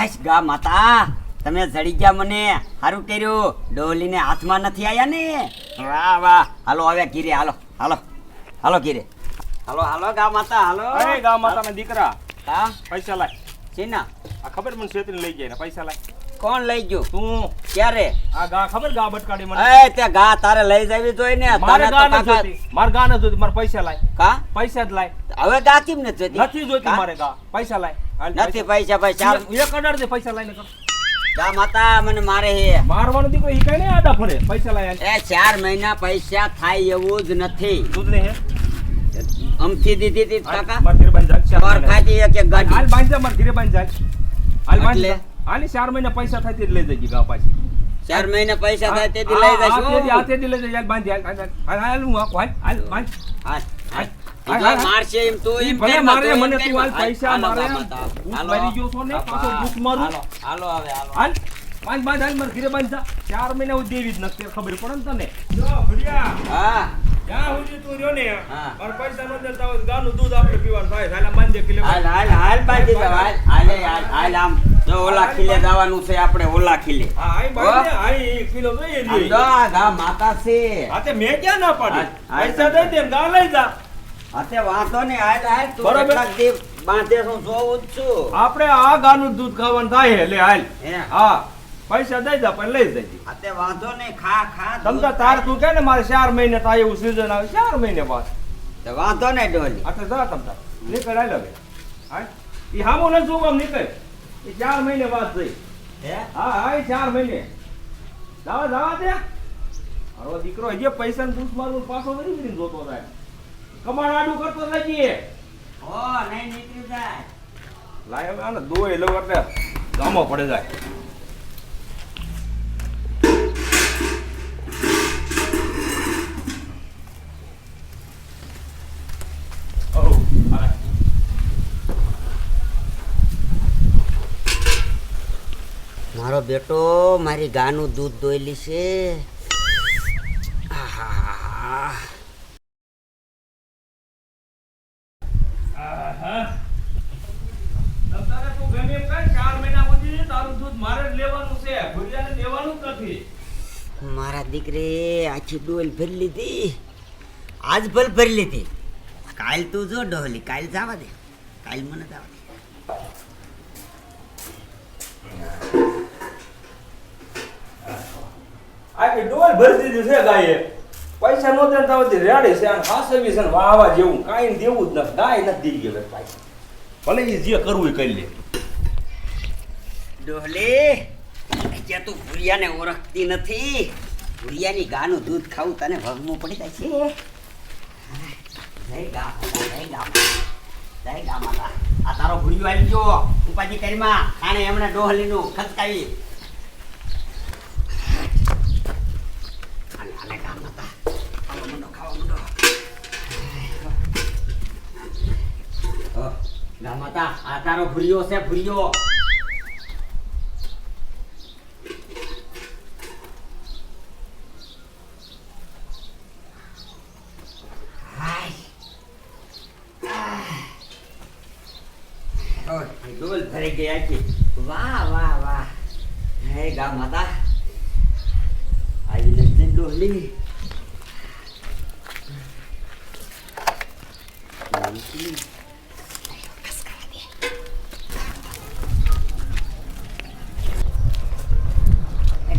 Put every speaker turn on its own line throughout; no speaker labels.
હાશ ગા માતા. તમે જડી ગયા મને. સારું કર્યું. ડોલીને હાથમાં નથી આયા ને? વાહ વાહ. હાલો હવે કીરે હાલો હાલો. હાલો કીરે હાલો હાલો ગા માતા હાલો.
અરે ગા માતાના દીકરા.
હા?
પૈસા લાય.
સીના
આ ખબર મને છેતરી લઈ જાય ને પૈસા લાય.
કોણ લઈ ગયો?
તું
ક્યારે?
આ ગા ખબર ગા બટકાડી મને?
એ તે ગા તારે લઈ જવી જોઈએ ને. તારે
ગા જોતી મારે ગા ન જોતી માર પૈસા લાય.
કા?
પૈસા જ લાય.
હવે ગા કેમ નથી જોતી?
નથી જોતી? મારે ગા. પૈસા લાય.
નથી પૈસા ભાઈ.
એક અઢાર દે પૈસા લઈને ને કર
માતા મને મારે હે
મારવાનો દીકરો ઈ કઈ નહીં આડા ફરે પૈસા લાય
એ ચાર મહિના પૈસા થાય એવું જ નથી
દૂધ નહીં હે
અમથી દીધી
હાલ,
કાકા
મારે ઘરે બાંધ જા,
પર ખાતી એક એક
હાલ
ગાડી
બાંધ જા, મારે ઘરે બાંધ જા. હાલ બાંધ. હાલ ચાર મહિના પૈસા થાય તે લઈ જજે ગા પાછી
ચાર મહિના પૈસા થાય તેથી લઈ
હા, તેથી- હા,
જઈશું
તેથી લઈ જજે. હાલ બાંધ હાલ, હાલ, હાલ, હાલ, હું હાલ, હાલ, બાંધ.
હાલ, હાલ.
હાલ, હાલ.
મારશે એમ તું એમ
ભલે મારે, મને તું હાલ પૈસા મારે. મારી ગયો છો ને, પાછો
બાપા,
મારું.
હાલો, હાલો હવે હાલો.
હાલ બાંધ બાંધ હાલ મારે ઘરે બાંધ જા. ચાર મહિના હું દેવી જ નથી ખબર પડે ને તને? જો ભડિયા
હા.
જ્યાં સુધી તું રહ્યો ને મારા પૈસા ન દેતા હોય ગાનું દૂધ આપણે પીવાનું થાય. હાલ આ બાંધ
હાલ હાલ હાલ બાજી જાવ હાલ. હાલે હાલ હાલ આમ. જો ઓલા ખીલે જવાનું છે આપણે ઓલા ખીલે.
હા આઈ આઈ કિલો જોઈએ
ગા માતા છે.
હા તે મેં ક્યાં ના પાડી. પૈસા દઈ દે ગા લઈ જા.
હાથે વાંધો નહીં તું
બરાબર.
દી બાંધે હું જોઉં જ છું.
આપણે આ ગાનું દૂધ ખાવાનું થાય એટલે હાલ.
હે?
હા પૈસા દઈ જા પણ લઈ જજે.
હાથે વાંધો નહીં ખા ખા
તમતા તાર તું કે ને મારે ચાર મહિને થાય એવું સિઝન આવે ચાર મહિને બાદ.
તો વાંધો ને ડોલી.
અત્યારે જા તમતા નીકળ હાલ હવે. હા એ હામો ન જોગ આમ નીકળ. એ ચાર મહિને બાદ જઈ
હે?
હા હા એ ચાર મહિને. જાવા જાવા દે. હવે દીકરો હજી પૈસા ને દૂધ મારું પાછો વળી જોતો થાય કમાણ આડું કરતો નથી
ઓ નહીં નીકળી જાય
લાય હવે આને દોય એટલે ગામો પડે જાય
મારો બેટો મારી ગાનું દૂધ દોઈ છે આહાહા.
આહા. તમતારે તું ગમે એમ કર, ચાર મહિના સુધી તારું દૂધ મારે જ લેવાનું છે ભુરિયાને લેવાનું જ નથી.
મારા દીકરે આખી ડોલ ભરી લીધી. આજ ભલ ભરી લીધી. કાલ તું જો ડોલી કાલ જવા દે. કાલ મને જવા દે.
આખી ડોલ ભરી દીધી છે ગાયે. પૈસા નો દેતા હોતી રેડી છે અને હાસવી છે ને વાવા જેવું. કાંઈ દેવું જ નથી. ગાય નથી દીધી હવે પૈસા ભલે એ જે કરવું એ કરી લે.
ડોલી ત્યાં તું ભૂરિયાને ઓળખતી નથી? ભૂરિયાની ગાનું દૂધ ખાવું તને ભગવું પડી જાય છે? જય ગા જય ગા જય ગા માતા. આ તારો ભૂરિયો આવી ગયો. ઉપાધિ કરીમાં. આને એમણે ડોહલીનું ખચકાવી હાલે, હાલે ગા માતા. ખાવા માંડો, ખાવા માંડો. ગા માતા, આ તારો ભૂરિયો છે ભૂરિયો હાય. આહ. ઓય, ભરી ગઈ આખી. વાહ વાહ વાહ. હે ગા માતા. આવી નથી ડોલી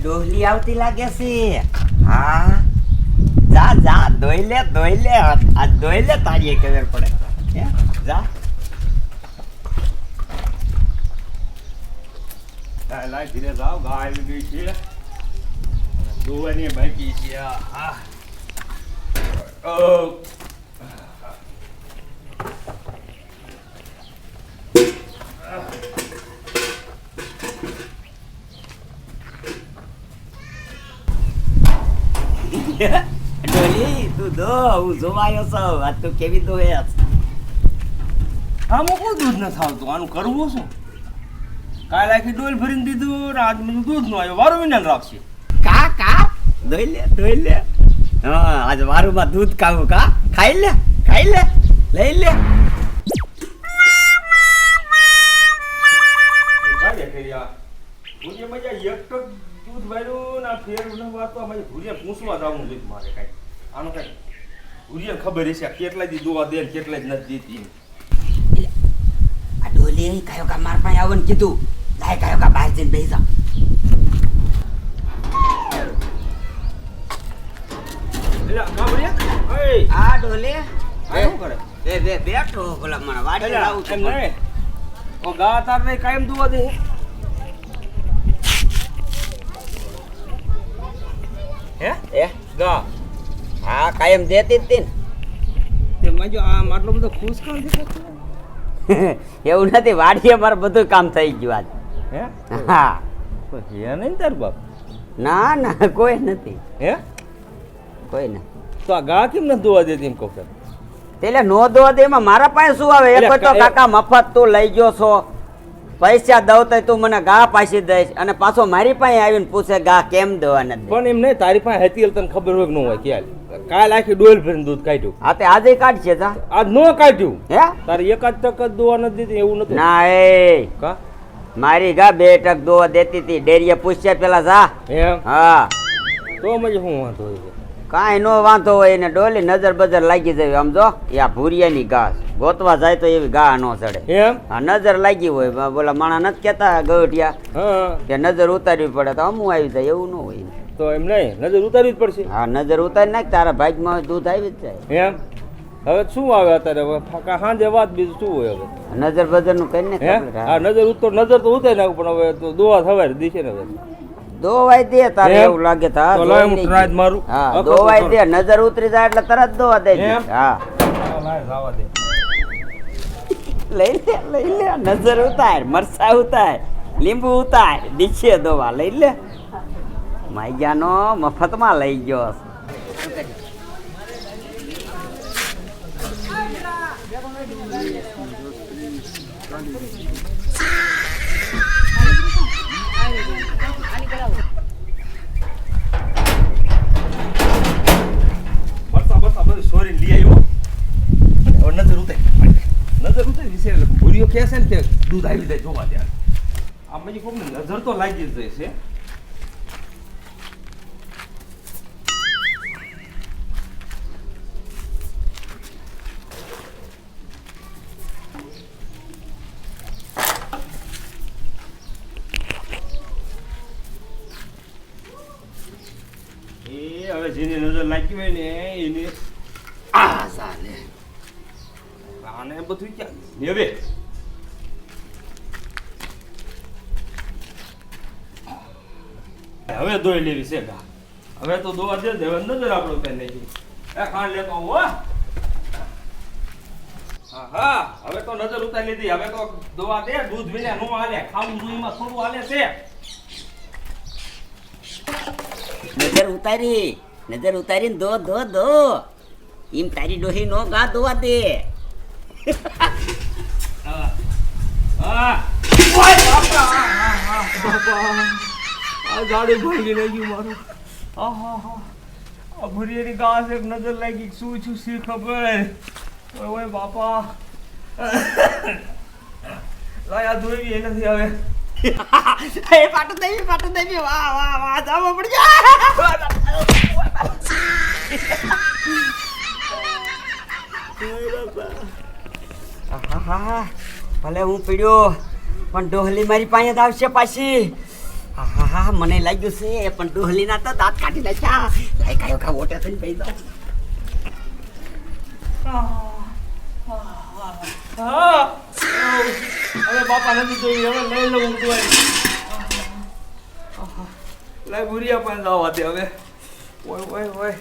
ડોહલી આવતી લાગે છે. હા. જા જા, ધોઈ લે ધોઈ લે. આ ધોઈ લે, તારી ખબર પડે. જા.
લાય ધીરે જાવ ગાય આવી ગઈ છે દોવાની બાકી છે હા.
દો, હું જોવાયો તું કેવી દોહે
આમાં કોઈ દૂધ ન થાવતું આનું કરવું શું? કાલ આખી ડોલ ભરીને દીધું ને આજ બધું દૂધનું આવ્યો વારું વિના રાખશે
કા કા? ધોઈ લે ધોઈ લે. હા આજ વારુમાં દૂધ કાવું કા? ખાઈ લે ખાઈ લે લઈ લે.
ભૂરીએ મજા એક દૂધ વાળ્યું ને આ ફેર ન વાતો મજા ભૂરીએ પૂછવા જવું જોઈએ મારે કાંઈ. આનું કાંઈ ભૂરીએ ખબર હશે કેટલા દી દોવા દે કેટલા જ નથી દેતી.
આ ડોલી કયો કા માર પાસે આવવાનું કીધું. લાય કયો કા બહાર જઈને બેસી જા
આ
ડોલી
શું કરે
બે બે બેઠો ભલા મને વાડી લાવું છું
ઓ ગા તાર ને કાયમ દોવા દે હે
એ
ગા
હા કાયમ દેતી જ તે
મજો આ આટલો બધો ખુશ દેખાતો
એવું નથી વાડીએ મારે બધું કામ થઈ ગયું
હે
આજ. હા?
હે. નહીં તાર બાપ?
ના ના કોઈ નથી.
હે?
કોઈ ના
તો આ ગા કેમ નથી દોવા દેતી એમ કહું
એટલે નો દો દે એમાં મારા પાસે શું આવે? એક તો કાકા મફત તું લઈ ગયો છો. પૈસા દઉં તો તું મને ગા પાછી દઈશ. અને પાછો મારી પાસે આવીને પૂછે ગા કેમ દેવા નથી
પણ એમ નહીં તારી પાસે હતી તને ખબર હોય કે ન હોય ક્યાં કાલ આખી ડોલ ભરીને દૂધ કાઢ્યું.
હા તે આજે કાઢશે તા.
આજ ન કાઢ્યું?
હે?
તારે એકાદ તક જ દોવા નથી દીધી એવું નથી
ના એ.
કા?
મારી ગા બે ટક દોવા દેતી હતી. ડેરીએ પૂછ્યા પેલા જા.
એમ?
હા.
તો મજે હું વાંધો હોય
કાંઈ નો વાંધો હોય ને ડોલી નજર બજર લાગી જાય આમ જો. યા ભૂરિયાની ઘાસ. ગોતવા જાય તો એવી ગા નો ચડે.
એમ?
આ નજર લાગી હોય. બોલા માણા નથી કેતા
ગયોટિયા
કે નજર ઉતારવી પડે તો અમું આવી જાય એવું ન હોય.
તો એમ નહીં. નજર ઉતારવી જ પડશે.
હા નજર ઉતારી નાખ તારા ભાગમાં દૂધ આવી જ જાય.
એમ? હવે શું આવે અત્યારે? હવે ફાકા સાંજે વાત બીજું શું હોય હવે?
નજર બજરનું કઈ ને
હા? નજર ઉતર નજર તો ઉતરે નાખું પણ હવે તો દોવા થવાય દીશે ને હવે.
દોવાય દે તારે એવું લાગે તો
તો લાય હું
લેજે.
મારું.
હા
દોવાય
દે નજર ઉતરી જાય એટલે તરત દોવા દે. હા.
હા, લાય જવા દે.
લઈ લે લઈ લે નજર ઉતાર મરસા ઉતાર લીંબુ ઉતાર દીશે દોવા લઈ લે. માઈજાનો મફતમાં લઈ ગયો
બરસા બરસા બધું સોરી લઈ આવ્યો હવે નજર ઉતારી નજર ઉતારી વિશે એટલે ભૂરીઓ કહે છે ને કે દૂધ આવી જાય જોવા ત્યારે. આમ પછી કોઈને નજર તો લાગી જ જાય છે. હવે જેની નજર લાગી હોય ને, એને હવે. હવે લેવી છે હવે તો દોવા દે ને નજર આપણો કઈ નહીં એ ખાંડ લેતો હા હા. હવે તો નજર ઉતારી લીધી. હવે તો દોવા દે, દૂધ વિના નો હાલે. ખાવું દૂધમાં થોડું હાલે છે.
નજર ઉતારી. નજર ઉતારીને દો દો દો. એમ તારી ડોહી નો ગા દોવા દે.
હા હા હા હા ગાડી ભાંગી લઈ ગયું મારું. આહા હા આ ભુરિયાની ઘાસ એક નજર લાગી શું છું, શી ખબર ઓય બાપા. લાયા ધોઈ નથી હવે
એ પાટો દેવી પાટો દેવી વાહ વાહ વાહ જાવો પડી જા ભલે હું પીડ્યો પણ ડોહલી મારી પાસે જ આવશે પાછી. હા હા મને લાગ્યું છે પણ ડોહલી ના તો દાંત કાઢી નાખ્યા. લાઈ કાયો કા ઓટે થઈને પડી દો
હા હવે બાપા નથી જોઈ, હવે લઈ લઉં દોઈ લાય ભુરિયા પાસે જવા દે હવે. ઓય ઓય ઓય.